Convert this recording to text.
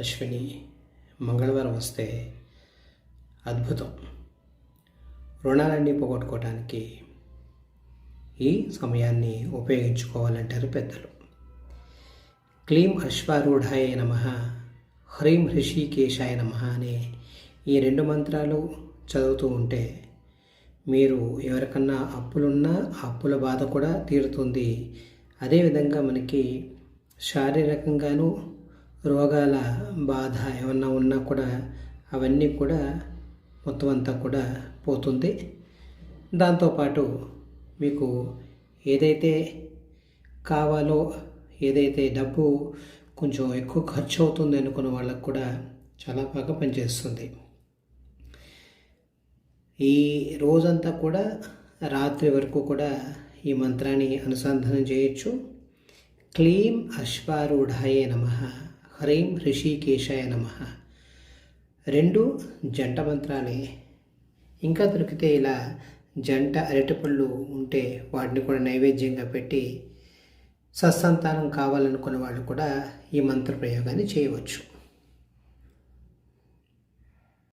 అశ్విని మంగళవారం వస్తే అద్భుతం. రుణాలన్నీ పోగొట్టుకోవడానికి ఈ సమయాన్ని ఉపయోగించుకోవాలంటారు పెద్దలు. క్లీం అశ్వారూఢాయ నమ హ్రీం హృషికేశాయ నమ అనే ఈ రెండు మంత్రాలు చదువుతూ ఉంటే మీరు ఎవరికన్నా అప్పులున్నా ఆ అప్పుల బాధ కూడా తీరుతుంది. అదేవిధంగా మనకి శారీరకంగాను రోగాల బాధ ఏమన్నా ఉన్నా కూడా అవన్నీ కూడా మొత్తం అంతా కూడా పోతుంది. దాంతోపాటు మీకు ఏదైతే కావాలో ఏదైతే డబ్బు కొంచెం ఎక్కువ ఖర్చు అవుతుంది అనుకున్న వాళ్ళకు కూడా చాలా బాగా పనిచేస్తుంది. ఈ రోజంతా కూడా రాత్రి వరకు కూడా ఈ మంత్రాన్ని అనుసంధానం చేయొచ్చు. క్లీం అశ్వారూఢాయే నమ. హ్రీం హృషికేశాయ నమ. రెండు జంట మంత్రాలే. ఇంకా దొరికితే ఇలా జంట అరటిపళ్ళు ఉంటే వాటిని కూడా నైవేద్యంగా పెట్టి సత్సంతానం కావాలనుకున్న వాళ్ళు కూడా ఈ మంత్ర ప్రయోగాన్ని చేయవచ్చు.